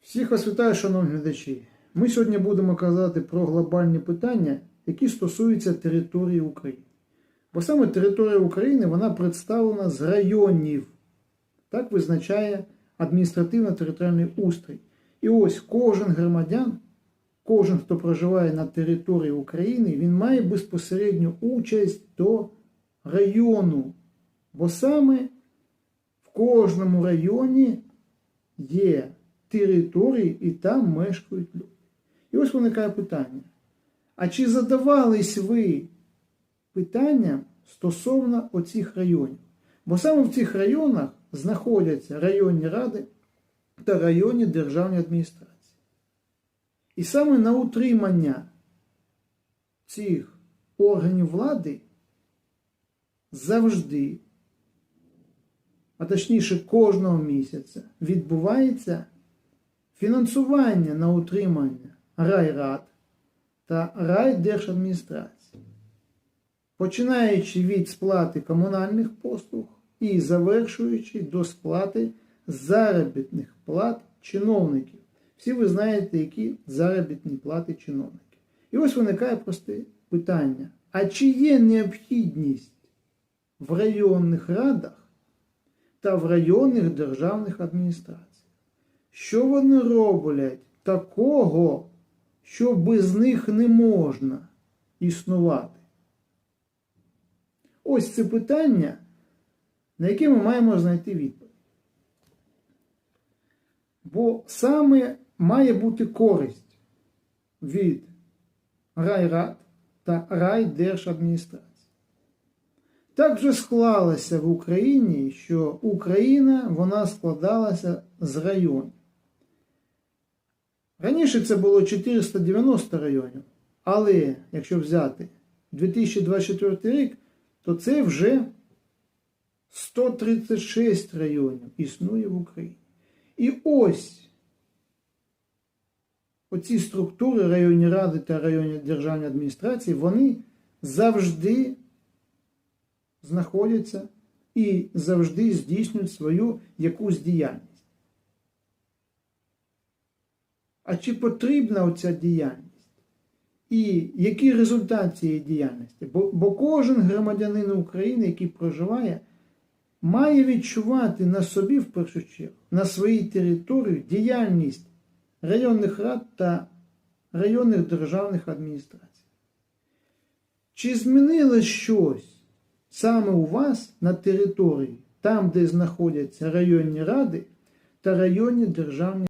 Всіх вас вітаю, шановні глядачі. Ми сьогодні будемо казати про глобальні питання, які стосуються території України. Бо саме територія України вона представлена з районів. Так визначає адміністративно-територіальний устрій. І ось кожен громадян, кожен, хто проживає на території України, він має безпосередню участь до району. Бо саме в кожному районі є території і там мешкають люди. І ось виникає питання. А чи задавались ви питанням стосовно оцих районів? Бо саме в цих районах знаходяться районні ради та районні державні адміністрації. І саме на утримання цих органів влади завжди, а точніше кожного місяця, відбувається фінансування на утримання райрад та райдержадміністрації, починаючи від сплати комунальних послуг і завершуючи до сплати заробітних плат чиновників. Всі ви знаєте, які заробітні плати чиновників. І ось виникає просте питання: а чи є необхідність в районних радах та в районних державних адміністраціях? Що вони роблять такого, що без них не можна існувати? Ось це питання, на яке ми маємо знайти відповідь. Бо саме має бути користь від райрад та райдержадміністрації. Так вже склалося в Україні, що Україна вона складалася з районів. Раніше це було 490 районів, але якщо взяти 2024 рік, то це вже 136 районів існує в Україні. І ось оці структури районні ради та районні державні адміністрації, вони завжди знаходяться і завжди здійснюють свою якусь діяльність. А чи потрібна оця діяльність? І який результат цієї діяльності? Бо, бо кожен громадянин України, який проживає, має відчувати на собі в першу чергу, на своїй території діяльність районних рад та районних державних адміністрацій. Чи змінилось щось саме у вас на території, там, де знаходяться районні ради та районні державні